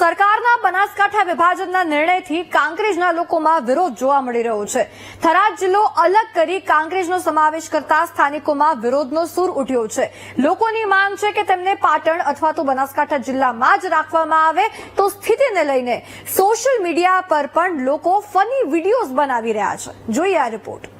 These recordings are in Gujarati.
સરકારના બનાસકાંઠા વિભાજનના નિર્ણયથી કાંકરેજના લોકોમાં વિરોધ જોવા મળી રહ્યો છે. થરાદ જિલ્લો અલગ કરી કાંકરેજનો સમાવેશ કરતા સ્થાનિકોમાં વિરોધનો સૂર ઉઠ્યો છે. લોકોની માંગ છે કે તેમને પાટણ અથવા તો બનાસકાંઠા જિલ્લામાં જ રાખવામાં આવે તો સ્થિતિને લઈને સોશિયલ મીડિયા પર પણ લોકો ફની વિડીયોઝ બનાવી રહ્યા છે. જોઈએ આ રિપોર્ટ.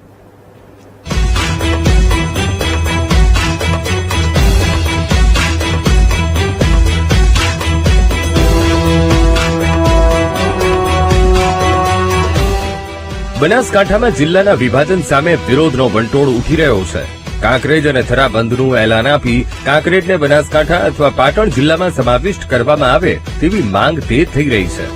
બનાસકાંઠામાં જિલ્લાના વિભાજન સામે વિરોધનો વંટોળ ઉઠી રહ્યો છે. કાંકરેજ અને થરા બંધનું એલાન આપી કાંકરેજને બનાસકાંઠા અથવા પાટણ જિલ્લામાં સમાવિષ્ટ કરવામાં આવે તેવી માંગ તે થઈ રહી છે.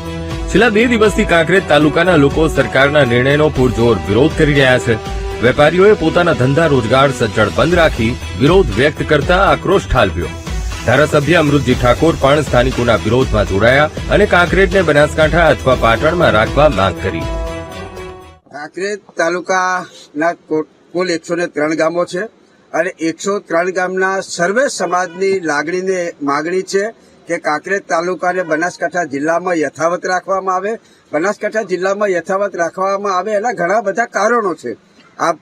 છેલ્લા બે દિવસથી કાંકરેજ તાલુકાના લોકો સરકારના નિર્ણયનો પૂરજોર વિરોધ કરી રહ્યા છે. વેપારીઓએ પોતાના ધંધા રોજગાર સજ્જડ બંધ રાખી વિરોધ વ્યક્ત કરતા આક્રોશ ઠાલવ્યો. ધારાસભ્ય અમૃતજી ઠાકોર પણ સ્થાનિકોના વિરોધમાં જોડાયા અને કાંકરેજને બનાસકાંઠા અથવા પાટણમાં રાખવા માંગ કરી. કાંકરેજ તાલુકાના કુલ એકસો ને ત્રણ ગામો છે અને એકસો ત્રણ ગામના સર્વે સમાજની લાગણીને માગણી છે કે કાંકરેજ તાલુકાને બનાસકાંઠા જિલ્લામાં યથાવત રાખવામાં આવે. બનાસકાંઠા જિલ્લામાં યથાવત રાખવામાં આવે એના ઘણા બધા કારણો છે. આ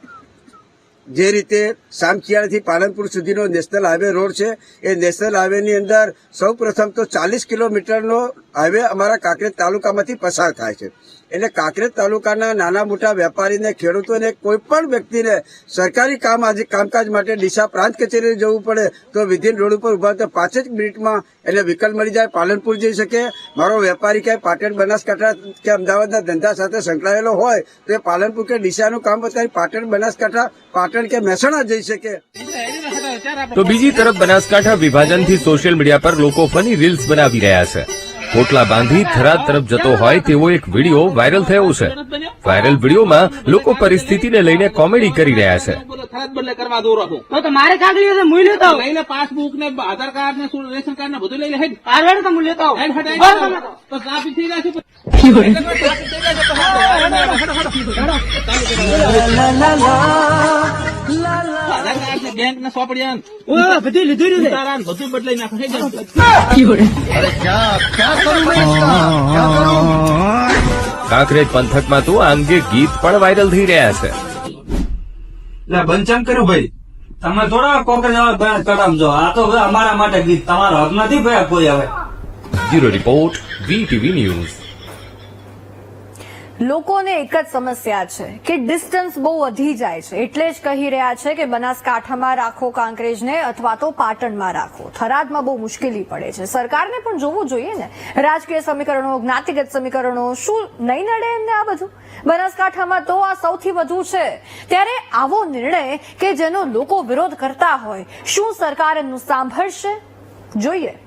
જે રીતે સામખિયાળથી પાલનપુર સુધીનો નેશનલ હાઈવે રોડ છે, એ નેશનલ હાઈવેની અંદર સૌ પ્રથમ તો ચાલીસ કિલોમીટરનો હાઈવે અમારા કાંકરેજ તાલુકામાંથી પસાર થાય છે. એટલે કાંકરેજ તાલુકાના નાના મોટા વેપારીને, ખેડૂતોને કોઈ પણ વ્યક્તિને સરકારી કામ આજે કામકાજ માટે ડીસા પ્રાંત કચેરીએ જવું પડે તો વિધિન રોડ ઉપર ઊભા તો પાંચ જ મિનિટમાં એટલે વિકલ્પ મળી જાય, પાલનપુર જઈ શકે. મારો વેપારી ક્યાંય પાટણ બનાસકાંઠા કે અમદાવાદના ધંધા સાથે સંકળાયેલો હોય તો એ પાલનપુર કે ડીસાનું કામ બતાવી પાટણ બનાસકાંઠા, પાટણ કે મહેસાણા જઈ શકે. તો બીજી તરફ બનાસકાંઠા વિભાજનથી સોશિયલ મીડિયા પર લોકો ફની રીલ્સ બનાવી રહ્યા છે. પોટલા બાંધી થરાદ તરફ જતો હોય તેવો એક વીડિયો વાયરલ થયો છે વાયરલ વિડીયોમાં લોકો પરિસ્થિતિને લઈને કોમેડી કરી રહ્યા છે બદલે કરવા દો તો તો કાગળી છે મુઈ લેતા આવું પાસબુક ને આધાર કાર્ડ ને રેશન કાર્ડ ને બધું લઈ લે તો મુઈ લેતા હેડ હટાઈ. તો ટ્રાફિક થઈ જશે ટ્રાફિક થઈ જશે તો આધાર કાર્ડ ને બેંક ને સોપડિયા બધું લીધું રહ્યું છે. ઉતારા ને બધું બદલાઈ નાખો કાંકરેજ પંથકમાં તો આ અંગે ગીત પણ વાયરલ થઈ રહ્યા છે. એટલે બંચમ કર્યું ભાઈ. તમે થોડા કોકરેજ બયાન કરાવજો આ તો અમારા માટે ગીત. તમારો હક નથી ભાઈ કોઈ હવે બ્યુરો રિપોર્ટ વીટીવી ન્યૂઝ. લોકોને એક જ સમસ્યા છે કે ડિસ્ટન્સ બહુ વધી જાય છે. એટલે જ કહી રહ્યા છે કે બનાસકાંઠામાં રાખો કાંકરેજને અથવા તો પાટણમાં રાખો. થરાદમાં બહુ મુશ્કેલી પડે છે. સરકારને પણ જોવું જોઈએ ને. રાજકીય સમીકરણો, જ્ઞાતિગત સમીકરણો, શું નહીં નડે એમને આ બધું? બનાસકાંઠામાં તો આ સૌથી વધુ છે. ત્યારે આવો નિર્ણય કે જેનો લોકો વિરોધ કરતા હોય, શું સરકાર એમનું સાંભળશે? જોઈએ.